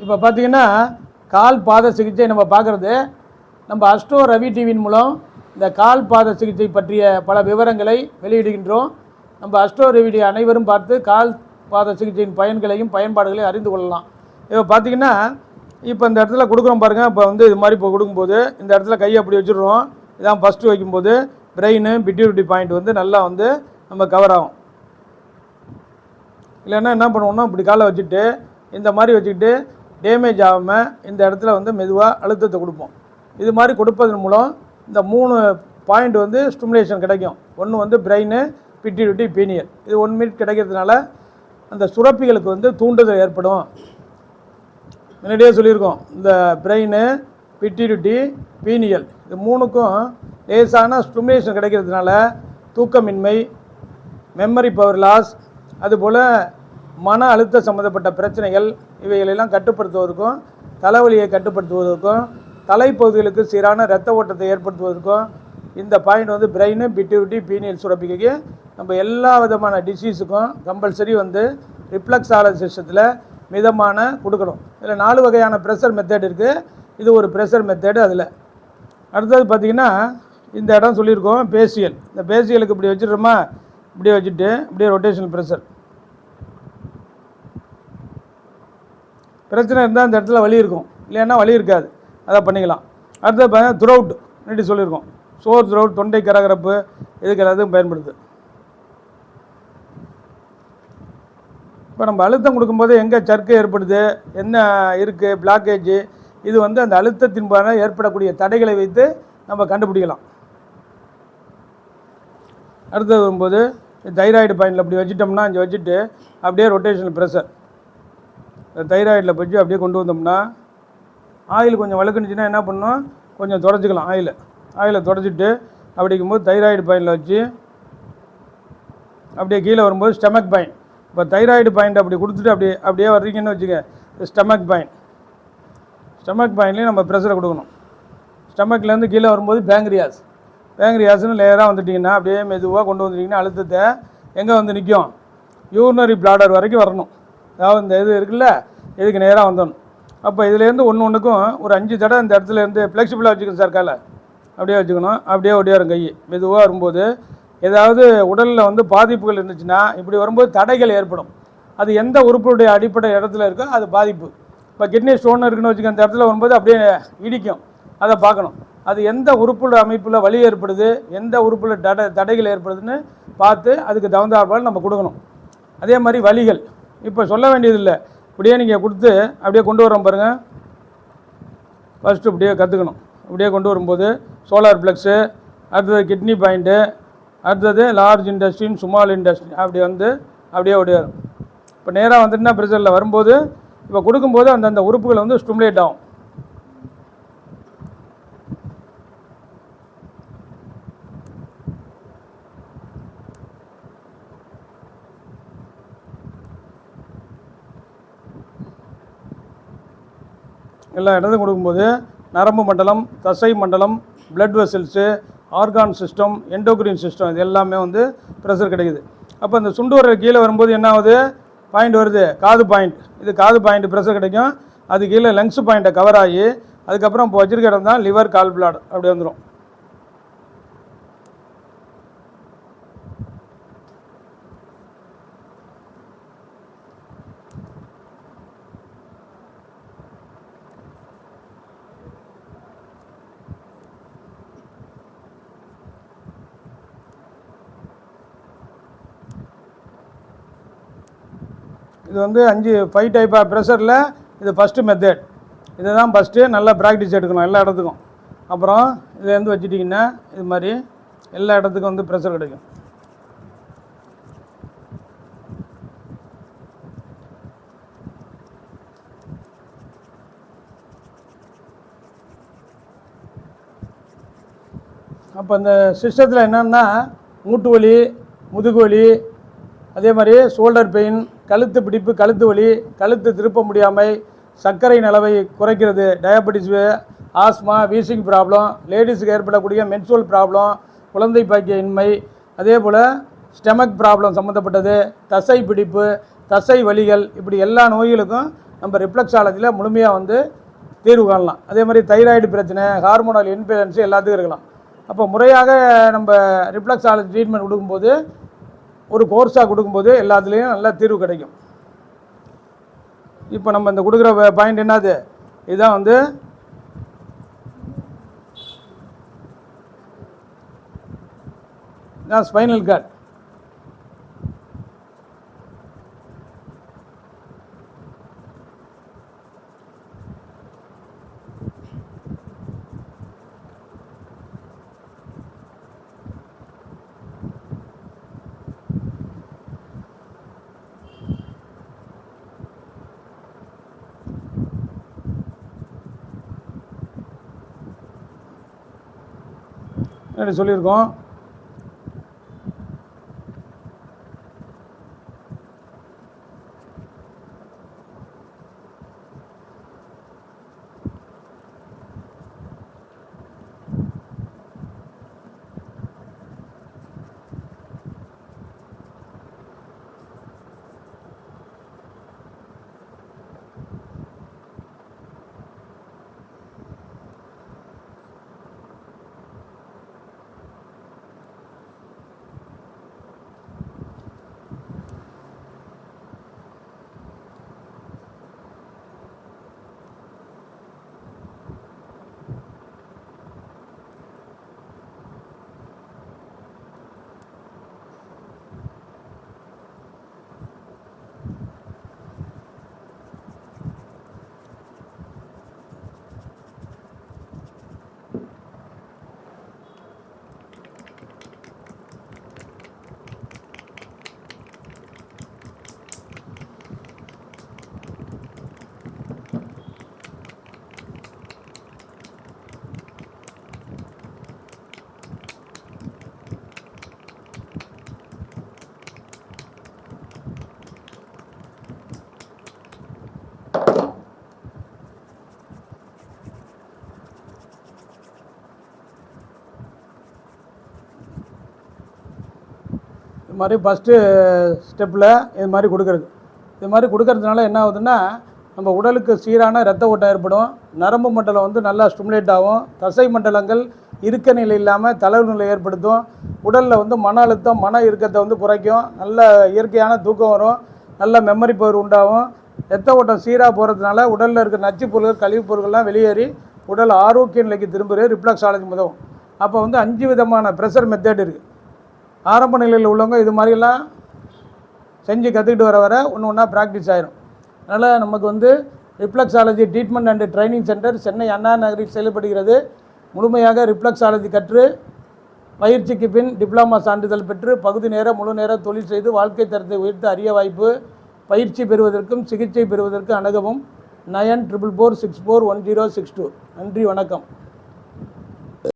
இப்போ பார்த்தீங்கன்னா கால் பாத சிகிச்சை நம்ம பார்க்குறது நம்ம அஸ்ட்ரோ ரவி டிவியின் மூலம் இந்த கால் பாத சிகிச்சை பற்றிய பல விவரங்களை வெளியிடுகின்றோம். நம்ம அஸ்ட்ரோ ரவி அனைவரும் பார்த்து கால் பாத சிகிச்சையின் பயன்களையும் பயன்பாடுகளையும் அறிந்து கொள்ளலாம். இப்போ பார்த்தீங்கன்னா இப்போ இந்த இடத்துல கொடுக்குறோம் பாருங்கள் இப்போ வந்து இது மாதிரி இப்போ கொடுக்கும்போது இந்த இடத்துல கையை அப்படி வச்சுடுறோம். இதான் ஃபஸ்ட்டு வைக்கும்போது பிரெயின் பிட்யூரிட்டி பாயிண்ட் வந்து நல்லா வந்து நம்ம கவர் ஆகும். இல்லைன்னா என்ன பண்ணுவோம்னா இப்படி காலை வச்சுட்டு இந்த மாதிரி வச்சுக்கிட்டு டேமேஜ் ஆகாமல் இந்த இடத்துல வந்து மெதுவாக அழுத்தத்தை கொடுப்போம். இது மாதிரி கொடுப்பதன் மூலம் இந்த மூணு பாயிண்ட் வந்து ஸ்டிமுலேஷன் கிடைக்கும். ஒன்று வந்து பிரெயின் பிட்டிவிட்டி பீனியல் இது ஒன் மினிட் கிடைக்கிறதுனால அந்த சுரப்பிகளுக்கு வந்து தூண்டுதல் ஏற்படும். முன்னாடியே சொல்லியிருக்கோம். இந்த பிரெயின் பிட்டிவிட்டி பீனியல் இது மூணுக்கும் லேசான ஸ்டிமுலேஷன் கிடைக்கிறதுனால தூக்கமின்மை மெமரி பவர் லாஸ் அதுபோல் மன அழுத்த சம்மந்தப்பட்ட பிரச்சனைகள் இவைகளெல்லாம் கட்டுப்படுத்துவதற்கும் தலைவலியை கட்டுப்படுத்துவதற்கும் தலைப்பகுதிகளுக்கு சீரான இரத்த ஓட்டத்தை ஏற்படுத்துவதற்கும் இந்த பாயிண்ட் வந்து பிரெயின் பிட்டிவிட்டி பீனியல் சுரப்பிக்கு நம்ம எல்லா விதமான டிசீஸுக்கும் கம்பல்சரி வந்து ரிப்ளக்ஸ் ஆலர் சிஸ்டத்தில் மிதமான கொடுக்கணும். இதில் நாலு வகையான ப்ரெஷர் மெத்தட் இருக்குது இது ஒரு ப்ரெஷர் மெத்தடு அதில். அடுத்தது பார்த்திங்கன்னா இந்த இடம் சொல்லியிருக்கோம் பேசியல். இந்த பேசியலுக்கு இப்படி வச்சிடுறோமா இப்படியே வச்சுட்டு இப்படியே ரொட்டேஷனல் ப்ரெஷர் பிரச்சனை இருந்தால் அந்த இடத்துல வலி இருக்கும். இல்லைன்னா வலி இருக்காது. அதை பண்ணிக்கலாம். அடுத்தது பார்த்தீங்கன்னா த்ரோட் நீட்டி சொல்லியிருக்கோம். சோர் த்ரோட் தொண்டை கரகரப்பு இதுக்கு எல்லாத்துக்கும் பயன்படுது. இப்போ நம்ம அழுத்தம் கொடுக்கும்போது எங்கே சர்க்கு ஏற்படுது என்ன இருக்குது பிளாக்கேஜ் இது வந்து அந்த அழுத்தத்தின் மூலம் ஏற்படக்கூடிய தடைகளை வைத்து நம்ம கண்டுபிடிக்கலாம். அடுத்தது வரும்போது தைராய்டு பாயிண்டில் அப்படி வச்சுட்டோம்னா இங்கே வச்சுட்டு அப்படியே ரொட்டேஷனல் ப்ரெஷர் இந்த தைராய்டில் வச்சு அப்படியே கொண்டு வந்தோம்னா ஆயில் கொஞ்சம் வழுக்குனுச்சுன்னா என்ன பண்ணும் கொஞ்சம் தொடச்சிக்கலாம் ஆயிலை. ஆயிலை தொடச்சிட்டு அப்படிங்கும்போது தைராய்டு பாயிண்டில் வச்சு அப்படியே கீழே வரும்போது ஸ்டமக் பாயிண்ட். இப்போ தைராய்டு பாயிண்ட் அப்படி கொடுத்துட்டு அப்படியே அப்படியே வர்றீங்கன்னு வச்சுக்க ஸ்டமக் பாயிண்ட். ஸ்டமக் பாயிண்ட்லேயும் நம்ம ப்ரெஷரை கொடுக்கணும். ஸ்டமக்லேருந்து கீழே வரும்போது பேங்க்ரியாஸ் பேங்க்ரியாஸ்னு லேயராக வந்துட்டிங்கன்னா அப்படியே மெதுவாக கொண்டு வந்துட்டிங்கன்னா அழுத்தத்தை எங்கே வந்து நிற்கும் யூரினரி பிளாடர் வரைக்கும் வரணும். அதாவது இந்த இது இருக்குல்ல இதுக்கு நேராக வந்தோம் அப்போ இதுலேருந்து ஒன்று ஒன்றுக்கும் ஒரு அஞ்சு தடவை இந்த இடத்துல இருந்து ஃப்ளெக்சிபிளாக வச்சுக்கணும் சார் காலை. அப்படியே வச்சுக்கணும். அப்படியே ஒடியாரும் கை. மெதுவாக வரும்போது ஏதாவது உடலில் வந்து பாதிப்புகள் இருந்துச்சுன்னா இப்படி வரும்போது தடைகள் ஏற்படும். அது எந்த உறுப்புடைய அடிப்படை இடத்துல இருக்கோ அது பாதிப்பு. இப்போ கிட்னி ஸ்டோன் இருக்குன்னு வச்சுக்க அந்த இடத்துல வரும்போது அப்படியே இடிக்கும். அதை பார்க்கணும். அது எந்த உறுப்புள்ள அமைப்பில் வலி ஏற்படுது எந்த உறுப்பில் தடை தடைகள் ஏற்படுதுன்னு பார்த்து அதுக்கு தகுந்தாற்போல் நம்ம கொடுக்கணும். அதே மாதிரி வலிகள். இப்போ சொல்ல வேண்டியதில்லை. இப்படியே நீங்கள் கொடுத்து அப்படியே கொண்டு வரோம் பாருங்கள் ஃபஸ்ட்டு இப்படியே கற்றுக்கணும் இப்படியே கொண்டு வரும்போது சோலார் ப்ளக்ஸு அடுத்தது கிட்னி பாயிண்ட்டு அடுத்தது லார்ஜ் இண்டஸ்ட்ரின் ஸ்மால் இண்டஸ்ட்ரி அப்படி வந்து அப்படியே ஓடியாரும். இப்போ நேராக வந்துட்டுனா ப்ரெஷரில் வரும்போது இப்போ கொடுக்கும்போது அந்தந்த உறுப்புகள் வந்து ஸ்டிமுலேட் ஆகும். எல்லா இடத்தையும் கொடுக்கும்போது நரம்பு மண்டலம் தசை மண்டலம் blood vessels organ system endocrine system இது எல்லாமே வந்து ப்ரெஷர் கிடைக்குது. அப்போ இந்த சுண்டு வர கீழே வரும்போது என்ன ஆகுது? பாயிண்ட் வருது. காது பாயிண்ட் இது காது பாயிண்ட் ப்ரெஷர் கிடைக்கும். அது கீழே லங்ஸ் பாயிண்ட்டை கவர் ஆகி அதுக்கப்புறம் இப்போ வச்சிருக்க இடம் தான் லிவர் கால் பிளாட் அப்படி வந்துடும் இது வந்து அஞ்சு ஃபைவ் டைப் ஆஃப் ப்ரெஷரில் இது ஃபஸ்ட்டு மெத்தட் இதை தான் ஃபஸ்ட்டு நல்லா ப்ராக்டிஸ் எடுக்கணும் எல்லா இடத்துக்கும். அப்புறம் இதுலேருந்து வச்சுட்டிங்கன்னா இது மாதிரி எல்லா இடத்துக்கும் வந்து ப்ரெஷர் கிடைக்கும். அப்போ இந்த சிஸ்டத்தில் என்னென்னா மூட்டு வலி முதுகு வலி அதே மாதிரி ஷோல்டர் பெயின் கழுத்து பிடிப்பு கழுத்து வலி கழுத்து திருப்ப முடியாமை சர்க்கரை நிலவை குறைக்கிறது டயபெட்டிஸு ஆஸ்மா வீசிங் ப்ராப்ளம் லேடிஸுக்கு ஏற்படக்கூடிய மென்சுவல் ப்ராப்ளம் குழந்தை பாக்கிய இன்மை அதே போல் ஸ்டெமக் ப்ராப்ளம் சம்மந்தப்பட்டது தசை பிடிப்பு தசை வலிகள் இப்படி எல்லா நோய்களுக்கும் நம்ம ரிஃப்ளெக்ஸாலஜியில் முழுமையாக வந்து தீர்வு காணலாம். அதே மாதிரி தைராய்டு பிரச்சனை ஹார்மோனல் இன்பேலன்ஸு எல்லாத்துக்கும் இருக்கலாம். அப்போ முறையாக நம்ம ரிஃப்ளெக்ஸாலஜி ட்ரீட்மெண்ட் கொடுக்கும்போது ஒரு கோர்ஸாக கொடுக்கும்போது எல்லாத்துலேயும் நல்ல தீர்வு கிடைக்கும். இப்போ நம்ம இந்த கொடுக்குற பாயிண்ட் என்னது? இதுதான் வந்து ஸ்பைனல் கார்டு முன்னாடி சொல்லியிருக்கோம். இது மாதிரி ஃபஸ்ட்டு ஸ்டெப்பில் இது மாதிரி கொடுக்குறது. இது மாதிரி கொடுக்கறதுனால என்ன ஆகுதுன்னா நம்ம உடலுக்கு சீரான ரத்த ஓட்டம் ஏற்படும். நரம்பு மண்டலம் வந்து நல்லா ஸ்டிமுலேட் ஆகும். தசை மண்டலங்கள் இருக்க நிலை இல்லாமல் தளர்வு நிலை ஏற்படுத்தும். உடலில் வந்து மன அழுத்தம் மன இறுக்கத்தை வந்து குறைக்கும். நல்ல இயற்கையான தூக்கம் வரும். நல்ல மெமரி பவர் உண்டாகும். ரத்த ஓட்டம் சீராக போகிறதுனால உடலில் இருக்க நச்சு பொருட்கள் கழிவுப் பொருட்கள்லாம் வெளியேறி உடல் ஆரோக்கிய நிலைக்கு திரும்புகிறது ரிஃப்ளெக்ஸாலஜி உதவும் அப்போ வந்து அஞ்சு விதமான ப்ரெஷர் மெத்தட் இருக்குது ஆரம்ப நிலையில் உள்ளவங்க இது மாதிரிலாம் செஞ்சு கற்றுக்கிட்டு வர வர ஒன்று ஒன்றா ப்ராக்டிஸ் ஆயிரும். அதனால் நமக்கு வந்து reflexology treatment and training centre Chennai Anna நகரில் செயல்படுகிறது. முழுமையாக ரிப்ளக்ஸாலஜி கற்று பயிற்சிக்கு பின் டிப்ளமா சான்றிதழ் பெற்று பகுதி நேர முழு நேர தொழில் செய்து வாழ்க்கை தரத்தை உயர்த்து அரிய வாய்ப்பு பயிற்சி பெறுவதற்கும் சிகிச்சை பெறுவதற்கும் அணுகவும் nine triple four six four one zero six two நன்றி வணக்கம்.